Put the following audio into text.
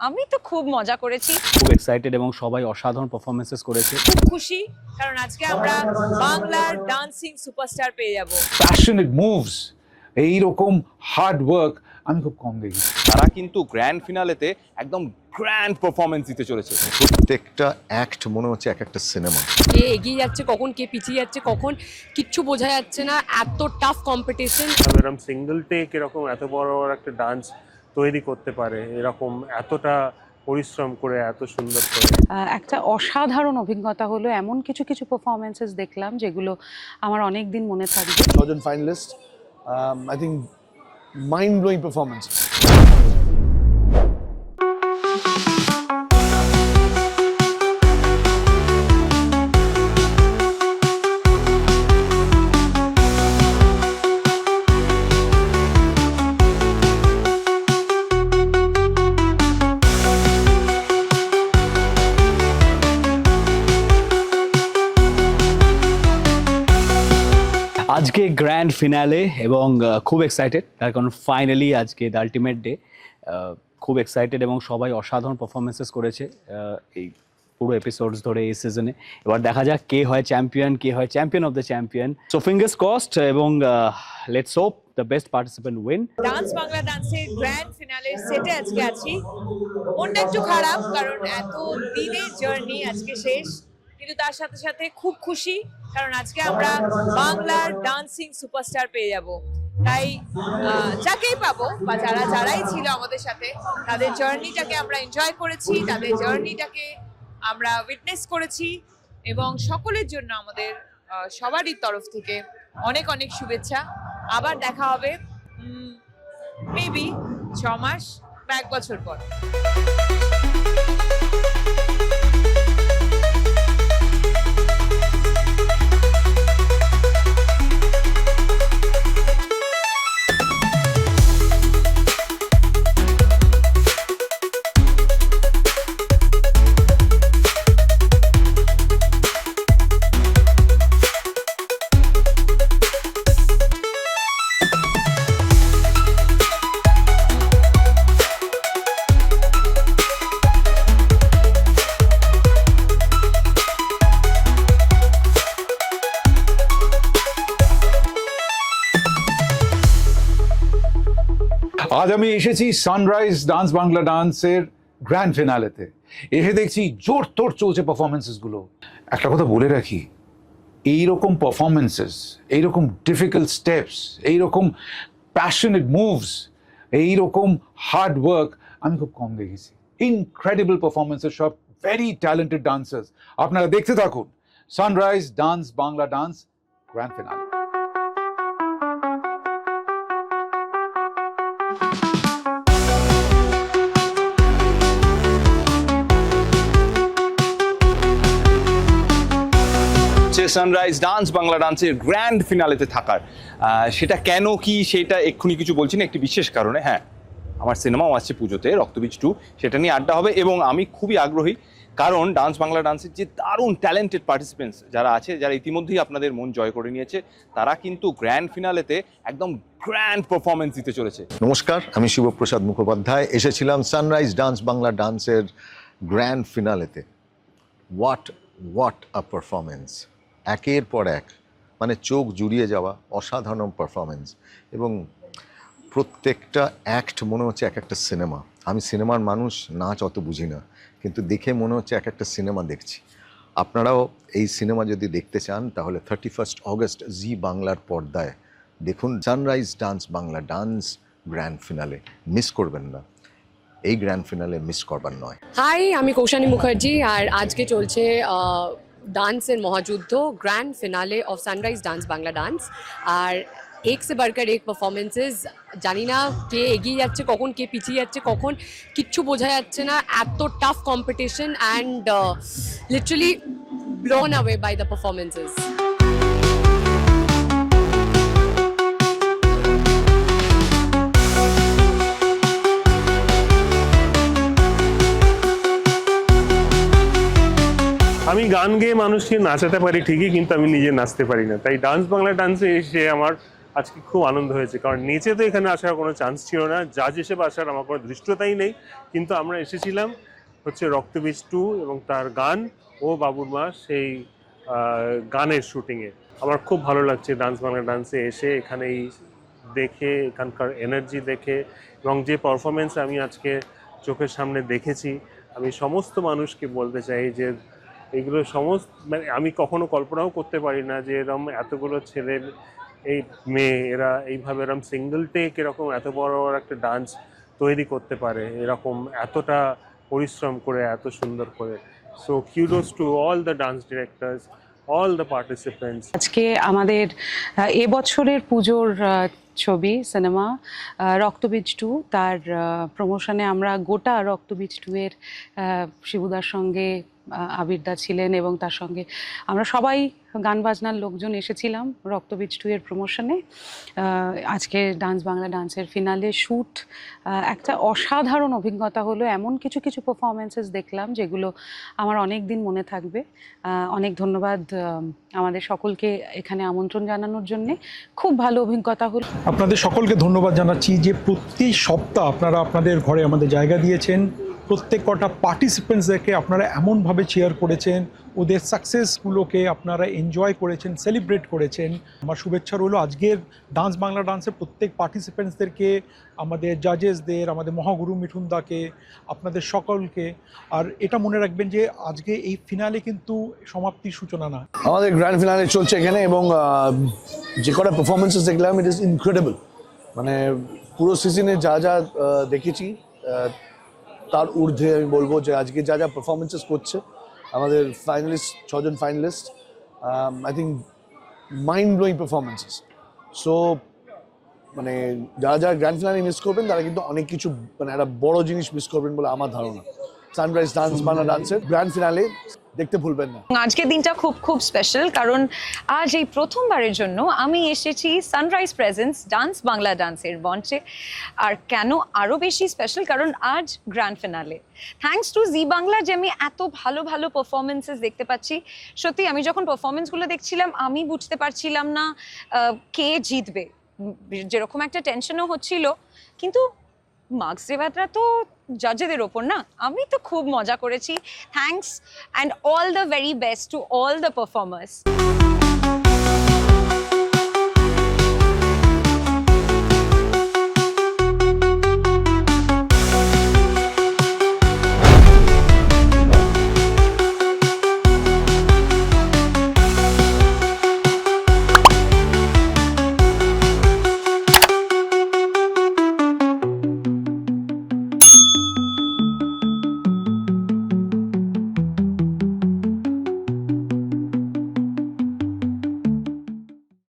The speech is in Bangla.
আমি তো খুব মজা করেছি। খুব এক্সাইটেড এবং সবাই অসাধারণ পারফরমেন্সেস করেছে। খুব খুশি কারণ আজকে আমরা বাংলার ডান্সিং সুপারস্টার পেয়ে যাব। প্যাশনেট মুভস এইরকম হার্ড ওয়ার্ক আমি খুব কম দেখি। তারা কিন্তু গ্র্যান্ড ফিনালেতে একদম গ্র্যান্ড পারফরমেন্স দিতে চলেছে। প্রত্যেকটা অ্যাক্ট মনে হচ্ছে এক একটা সিনেমা কে এগিয়ে যাচ্ছে কখন কে পিছিয়ে যাচ্ছে কখন কিচ্ছু বোঝা যাচ্ছে না এত টাফ কম্পিটিশন এরকম সিঙ্গেল টেক এরকম এত বড় বড় একটা ডান্স তৈরি করতে পারে এরকম এতটা পরিশ্রম করে এত সুন্দর করে। একটা অসাধারণ অভিজ্ঞতা হলো এমন কিছু কিছু পারফরমেন্সেস দেখলাম যেগুলো আমার অনেক দিন মনে থাকবে। ছজন finalist I think mind blowing performance আজকে গ্র্যান্ড ফিনালে এবং খুব এক্সাইটেড তার কারণ ফাইনালি আজকে দ্য আলটিমেট ডে খুব এক্সাইটেড এবং সবাই অসাধারণ পারফরমেন্সেস করেছে এই পুরো এপিসোডস ধরে এই সিজনে এবার দেখা যাক কে হয় চ্যাম্পিয়ন কে হয় champion of the champion so fingers crossed এবং let's hope the best participant win dance Bangla ডান্সের গ্র্যান্ড ফিনালের সেটে আজকে আছি। মনটা একটু খারাপ, কারণ এত দিনের জার্নি আজকে শেষ। কিন্তু তার সাথে সাথে খুব খুশি, কারণ আজকে আমরা বাংলার ডান্সিং সুপারস্টার পেয়ে যাব। তাই যাকেই পাবো, বা যারা যারাই ছিল আমাদের সাথে, তাদের জার্নিটাকে আমরা এনজয় করেছি, তাদের জার্নিটাকে আমরা উইটনেস করেছি, এবং সকলের জন্য আমাদের সবারই তরফ থেকে অনেক অনেক শুভেচ্ছা। আবার দেখা হবে মেবি ছ মাস বা এক বছর পর। আজ আমি এসেছি সানরাইজ ডান্স বাংলা ডান্সের গ্র্যান্ড ফিনালেতে এসে দেখছি জোর তোর চলছে পারফরমেন্সেসগুলো। একটা কথা বলে রাখি, এইরকম পারফরমেন্সেস এইরকম ডিফিকাল্ট স্টেপস এইরকম প্যাশনেট মুভস এইরকম হার্ড ওয়ার্ক আমি খুব কম দেখেছি। ইনক্রেডিবল পারফরমেন্সেস সব ভেরি ট্যালেন্টেড ডান্সার্স আপনারা দেখতে থাকুন, Sunrise dance Bangla dance grand finale Sunrise dance Bangla ডান্সের গ্র্যান্ড ফিনালেতে থাকার। সেটা কেন কি সেটা এক্ষুনি কিছু বলছি না, একটি বিশেষ কারণে হ্যাঁ। আমার সিনেমাও আসছে পুজোতে, রক্তবীজ টু, সেটা নিয়ে আড্ডা হবে এবং আমি খুবই আগ্রহী, কারণ ডান্স বাংলা ডান্সের যে দারুণ ট্যালেন্টেড পার্টিসিপেন্টস যারা আছে, যারা ইতিমধ্যেই আপনাদের মন জয় করে নিয়েছে, তারা কিন্তু গ্র্যান্ড ফিনালেতে একদম গ্র্যান্ড পারফরমেন্স দিতে চলেছে। নমস্কার, আমি শিবপ্রসাদ মুখোপাধ্যায়, এসেছিলাম সানরাইজ ডান্স বাংলা ডান্সের গ্র্যান্ড ফিনালেতে। হোয়াট হোয়াট আ পারফরমেন্স একের পর এক মানে চোখ জুড়িয়ে যাওয়া অসাধারণ পারফরমেন্স এবং প্রত্যেকটা অ্যাক্ট মনে হচ্ছে এক একটা সিনেমা আমি সিনেমার মানুষ, নাচ অত বুঝি না, কিন্তু দেখে মনে হচ্ছে এক একটা সিনেমা দেখছি। আপনারাও এই সিনেমা যদি দেখতে চান, তাহলে থার্টি ফার্স্ট অগস্ট জি বাংলার পর্দায় দেখুন Sunrise dance Bangla dance grand finale miss করবেন না। এই গ্র্যান্ড ফিনালে মিস করবার নয়। হাই আমি কৌশানী মুখার্জি, আর আজকে চলছে ডান্সের মহাযুদ্ধ grand finale of Sunrise dance Bangla dance আর এক সে বাড়কার এক পারফরমেন্সেস জানি না কে এগিয়ে যাচ্ছে কখন, কে পিছিয়ে যাচ্ছে কখন, কিচ্ছু বোঝা যাচ্ছে না। এত tough competition and literally blown away by the performances আমি গান গেয়ে মানুষকে নাচাতে পারি ঠিকই, কিন্তু আমি নিজে নাচতে পারি না। তাই ডান্স বাংলা ডান্সে এসে আমার আজকে খুব আনন্দ হয়েছে। কারণ নিচে তো এখানে আসার কোনো চান্স ছিল না। জাজ হিসেবে আসার আমার কোনো দৃষ্টতাই নেই। কিন্তু আমরা এসেছিলাম হচ্ছে রক্তবীজ টু এবং তার গান ও বাবুর মা সেই গানের শুটিংয়ে আমার খুব ভালো লাগছে ডান্স বাংলা ডান্সে এসে এখানে এই দেখে, এখানকার এনার্জি দেখে এবং যে পারফরমেন্স আমি আজকে চোখের সামনে দেখেছি, আমি সমস্ত মানুষকে বলতে চাই যে এগুলো সমস্ত মানে আমি কখনো কল্পনাও করতে পারি না যে এরম এতগুলো ছেলের এই মেয়ে, এরা এইভাবে এরম সিঙ্গেল টেক এরকম এত বড় বড় একটা ডান্স তৈরি করতে পারে, এরকম এতটা পরিশ্রম করে, এত সুন্দর করে। So kudos to all the dance directors all the participants আজকে আমাদের এবছরের পুজোর ছবি সিনেমা রক্তবীজ টু তার প্রমোশনে আমরা গোটা রক্তবীজ টু এর শিবুদার সঙ্গে আবিরদা ছিলেন এবং তার সঙ্গে আমরা সবাই গান বাজনার লোকজন এসেছিলাম রক্তবীজ টু এর প্রমোশনে আজকে ডান্স বাংলা ডান্সের ফিনালে শ্যুট একটা অসাধারণ অভিজ্ঞতা হলো। এমন কিছু কিছু পারফরমেন্সেস দেখলাম যেগুলো আমার অনেক দিন মনে থাকবে। অনেক ধন্যবাদ আমাদের সকলকে এখানে আমন্ত্রণ জানানোর জন্যে। খুব ভালো অভিজ্ঞতা হলো। আপনাদের সকলকে ধন্যবাদ জানাচ্ছি যে প্রতি সপ্তাহ আপনারা আপনাদের ঘরে আমাদের জায়গা দিয়েছেন। প্রত্যেক কটা পার্টিসিপেন্টসদেরকে আপনারা এমনভাবে চেয়ার করেছেন, ওদের সাকসেসগুলোকে আপনারা এনজয় করেছেন সেলিব্রেট করেছেন। আমার শুভেচ্ছা রইল আজকের ডান্স বাংলা ডান্সের প্রত্যেক পার্টিসিপেন্টসদেরকে আমাদের জাজেসদের আমাদের মহাগুরু মিঠুনদাকে আপনাদের সকলকে। আর এটা মনে রাখবেন যে আজকে এই ফিনালে কিন্তু সমাপ্তির সূচনা না। আমাদের গ্র্যান্ড ফিনালে চলছে এখানে এবং যে কটা পারফরমেন্সেস দেখলাম ইট ইজ ইনক্রেডিবল মানে পুরো সিজনে যা যা দেখেছি তার ঊর্ধ্বে আমি বলব যে আজকে যা যা পারফরমেন্সেস করছে আমাদের ফাইনালিস্ট ছজন finalist I think mind blowing performances so মানে যারা যারা গ্র্যান্ড ফিনালে মিস করবেন তারা কিন্তু অনেক কিছু মানে একটা বড় জিনিস মিস করবেন বলে আমার ধারণা। সানরাইজ ডান্স বাংলা ডান্সের গ্র্যান্ড ফিনালে দেখতে ভুলবেন না। আজকের দিনটা খুব খুব স্পেশাল কারণ আজ এই প্রথমবারের জন্য আমি এসেছি সানরাইজ প্রেজেন্স ডান্স বাংলা ডান্সের মঞ্চে। আর কেন আরও বেশি স্পেশাল কারণ আজ grand finale thanks to Zee Bangla যে আমি এত ভালো ভালো পারফরমেন্সেস দেখতে পাচ্ছি। সত্যি আমি যখন পারফরমেন্সগুলো দেখছিলাম, আমি বুঝতে পারছিলাম না কে জিতবে। যেরকম একটা টেনশনও হচ্ছিল। কিন্তু মার্কস দেওয়াটা তো জাজেদের ওপর না, আমি তো খুব মজা করেছি। Thanks and all the very best to all the performers